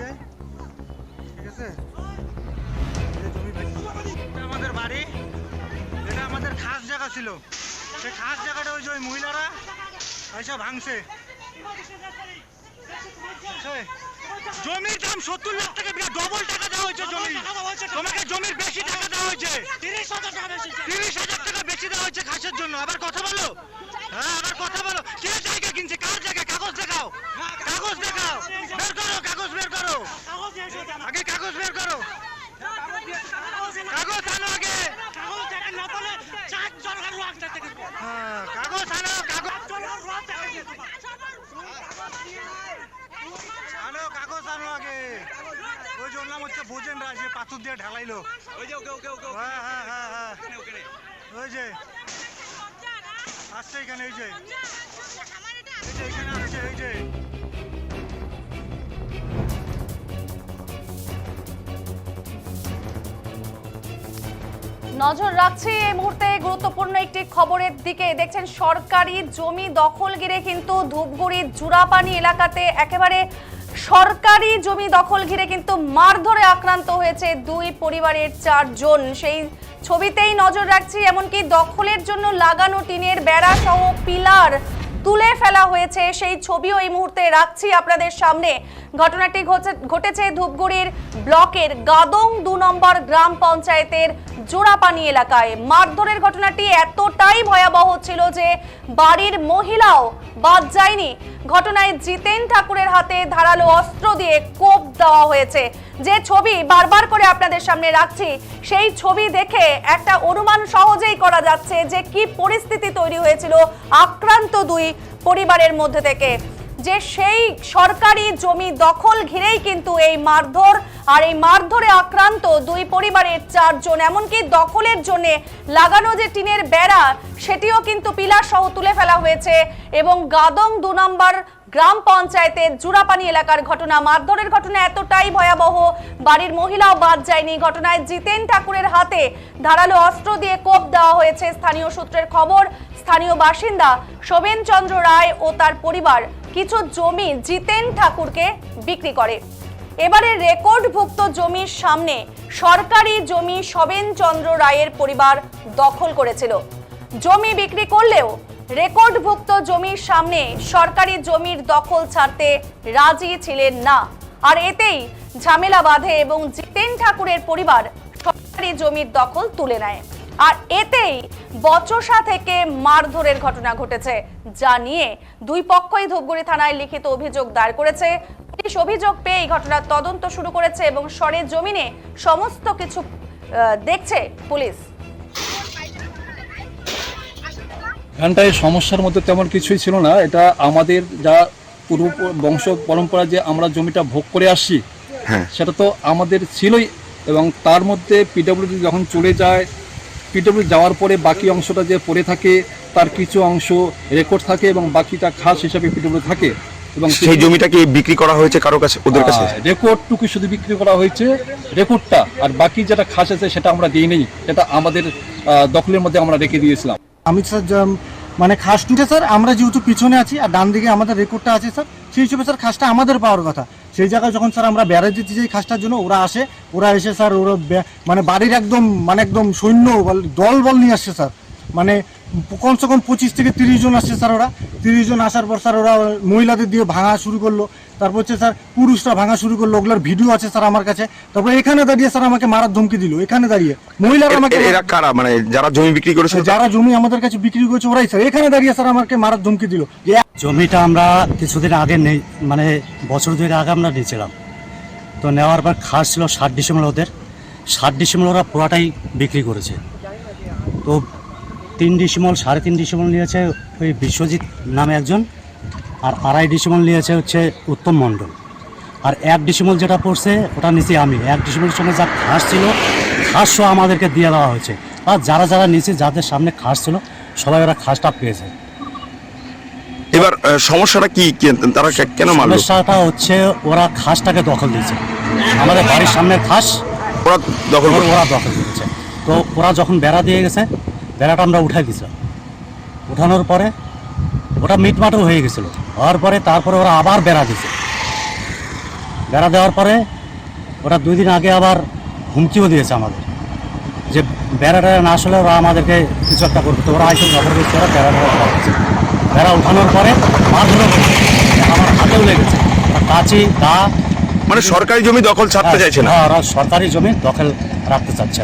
ঠিক আছে? আমাদের বাড়ি। এটা আমাদের খাস জায়গা ছিল। সেই খাস জায়গাটা ওই যে ওই মহিলারা এসব ভাঙছে। জমির দাম সত্তর লাখ টাকা বিঘা ডবল টাকা দেওয়া হয়েছে জমি তোমাকে জমির বেশি টাকা দেওয়া হয়েছে। তিরিশ হাজার টাকা বেশি। দেওয়া হয়েছে ঘাসের জন্য। আবার কথা বলো। হ্যাঁ আবার কথা বলো। কে জায়গা কিনছে কার জায়গা কাগজ দেখাও কাগজ দেখাও বের করো কাগজ বের করো আগে কাগজ বের করো কাগজ আনো আগে হ্যাঁ কাগজ আনো কাগজ আনো কাগজ আনো আগে। ওই যে নাম হচ্ছে বোঝেন রাজ যে পাথর দিয়ে ঢালাইলো। হ্যাঁ হ্যাঁ হ্যাঁ হ্যাঁ। ওই যে। আসছে এখানে এই যে। এই যে এখানে আসছে এই যে। নজর রাখছি এই মুহূর্তে গুরুত্বপূর্ণ একটি খবরের দিকে। দেখছেন, সরকারি জমি দখল ঘিরে কিন্তু ধূপগুড়ির জুরাপানি এলাকাতে একেবারে সরকারি জমি দখল ঘিরে কিন্তু মারধরে আক্রান্ত হয়েছে দুই পরিবারের চারজন। সেই ছবিতেই নজর রাখছি, এমনকি দখলের জন্য লাগানো টিনের বেড়া সহ পিলার তুলে ফেলা হয়েছে। সেই ছবিও এই মুহূর্তে রাখছি আপনাদের সামনে। ঘটনাটি ঘটে- ঘটেছে ধূপগুড়ির ব্লকের গাদং দু নম্বর গ্রাম পঞ্চায়েতের জোড়াপানি এলাকায়। মারধরের ঘটনাটি এতটাই ভয়াবহ ছিল যে বাড়ির মহিলাও বাদ যায়নি। ঘটনায় জিতেন ঠাকুরের হাতে ধারালো অস্ত্র দিয়ে কোপ দেওয়া হয়েছে। যে ছবি বারবার করে আপনাদের সামনে রাখছি, সেই ছবি দেখে একটা অনুমান সহজেই করা যাচ্ছে যে কি পরিস্থিতি তৈরি হয়েছিল আক্রান্ত দুই পরিবারের মধ্যে থেকে। যে সেই সরকারি জমি দখল ঘিরেই কিন্তু এই মারধর আর এই মারধরে আক্রান্ত দুই পরিবারের চারজন, এমনকি দখলের জন্য লাগানো যে টিনের বেড়া, সেটিও কিন্তু পিলার সহ তুলে ফেলা হয়েছে। এবং গাদং দু নম্বর গ্রাম পঞ্চায়েতের জুরাপানি এলাকার ঘটনা, মারধরের ঘটনা এতটাই ভয়াবহ। বাড়ির মহিলাও বাদ যায়নি। ঘটনায় জিতেন ঠাকুরের হাতে ধারালো অস্ত্র দিয়ে কোপ দেওয়া হয়েছে স্থানীয় সূত্রের খবর। স্থানীয় বাসিন্দা শোভেন চন্দ্র রায় ও তার পরিবার কিছু জমি জিতেন ঠাকুরকে বিক্রি করে। এবারে রেকর্ডভুক্ত জমির সামনে সরকারি জমি শোভেন চন্দ্র রায়ের পরিবার দখল করেছিল। জমি বিক্রি করলেও রেকর্ডভুক্ত জমির সামনে সরকারি জমির দখল ছাড়তে রাজি ছিলেন না। আর এতেই ঝামেলা বাঁধে এবং জিতেন ঠাকুরের পরিবার সরকারি জমির দখল তুলে নেয়। আর এতেই বচসা থেকে মারধরের ঘটনা ঘটেছে, যা নিয়ে দুই পক্ষই ধূপগুড়ি থানায় লিখিত অভিযোগ দায়ের করেছে পুলিশ অভিযোগ পেয়ে এই ঘটনার তদন্ত শুরু করেছে এবং সরের জমিনে সমস্ত কিছু দেখছে পুলিশ। এখানটায় সমস্যার মধ্যে তেমন কিছুই ছিল না। এটা আমাদের যা পূর্ব বংশ পরম্পরা যে আমরা জমিটা ভোগ করে আসছি হ্যাঁ। সেটা তো আমাদের ছিলই এবং তার মধ্যে পিডব্লিউডি যখন চলে যায় পিডব্লিউ যাওয়ার পরে বাকি অংশটা যে পড়ে থাকে তার কিছু অংশ রেকর্ড থাকে এবং বাকিটা খাস হিসাবে পিডব্লিউ থাকে। এবং সেই জমিটা কি বিক্রি করা হয়েছে কারও কাছে ওদের কাছে? রেকর্ডটুকু শুধু বিক্রি করা হয়েছে রেকর্ডটা আর বাকি যেটা খাস আছে সেটা আমরা দিই নেই সেটা আমাদের দখলের মধ্যে আমরা রেখে দিয়েছিলাম। আমি স্যার মানে খাস টুটে স্যার আমরা যেহেতু পিছনে আছি আর ডান দিকে আমাদের রেকর্ডটা আছে স্যার সেই হিসেবে স্যার খাসটা আমাদের পাওয়ার কথা। সেই জায়গায় যখন স্যার আমরা বেড়া দিতে যাই খাসটার জন্য ওরা আসে ওরা এসে স্যার ওরা মানে বাড়ির একদম মানে একদম সৈন্য বল- দল বল নিয়ে আসছে স্যার। মানে কমসে কম পঁচিশ থেকে তিরিশ জন আসছে স্যার ওরা। তিরিশ জন আসার পর স্যার ওরা মহিলাদের দিয়ে ভাঙা শুরু করল। তারপর হচ্ছে স্যার পুরুষরা ভাঙা শুরু করল। ওগুলোর ভিডিও আছে স্যার আমার কাছে। তারপর এখানে দাঁড়িয়ে স্যার আমাকে মারার ধমকি দিল। এখানে দাঁড়িয়ে। মহিলারা আমাকে এরা কারা? মানে যারা জমি বিক্রি করেছে? যারা জমি আমাদের কাছে বিক্রি করেছে ওরাই স্যার। এখানে দাঁড়িয়ে স্যার আমাকে মারার ধমকি দিল। যে জমিটা আমরা কিছুদিন আগে নেই মানে বছর দুয়েক আগে আমরা নিয়েছিলাম। তো নেওয়ার পর খাস ছিল ষাট ডিসেম্বর ওদের। ষাট ডিসেম্বর ওরা পুরাটাই বিক্রি করেছে। তো তিন ডিসিমল সাড়ে তিন ডিসেম্বর নিয়েছে ওই বিশ্বজিৎ নামে একজন আর আড়াই ডিসেম্বর নিয়েছে হচ্ছে উত্তম মণ্ডল। আর এক ডিসিমল যেটা পড়ছে ওটা নিচে আমি। এক ডিসেম্বরের সঙ্গে যা খাস ছিল খাসও আমাদেরকে দিয়ে দেওয়া হয়েছে। আর যারা যারা নিচে যাদের সামনে খাস ছিল সবাই ওরা খাসটা পেয়েছে। এবার সমস্যাটা কি? তারা কেন মারলো? সমস্যাটা হচ্ছে ওরা খাসটাকে দখল দিয়েছে। আমাদের বাড়ির সামনে খাস ওরা দখল ওরা দখল দিয়েছে। তো ওরা যখন বেড়া দিয়ে গেছে বেড়াটা আমরা উঠাই দিয়েছিলাম উঠানোর পরে ওটা মিটমাটও হয়ে গেছিল। হওয়ার পরে তারপরে ওরা আবার বেড়া দিয়েছে। বেড়া দেওয়ার পরে ওরা দুই দিন আগে আবার হুমকিও দিয়েছে আমাদের। যে বেড়াটা না আসলে ওরা আমাদেরকে কিছু একটা করবে। তো ওরা আইসে জবরদস্তি ওরা বেড়া বেড়া উঠানোর পরে মারধরও করেছে আমার হাতেও লেগেছে। কাঁচি দা মানে সরকারি জমি দখল ছাড়তে চাইছে না? হ্যাঁ, ওরা সরকারি জমি দখল রাখতে চাচ্ছে।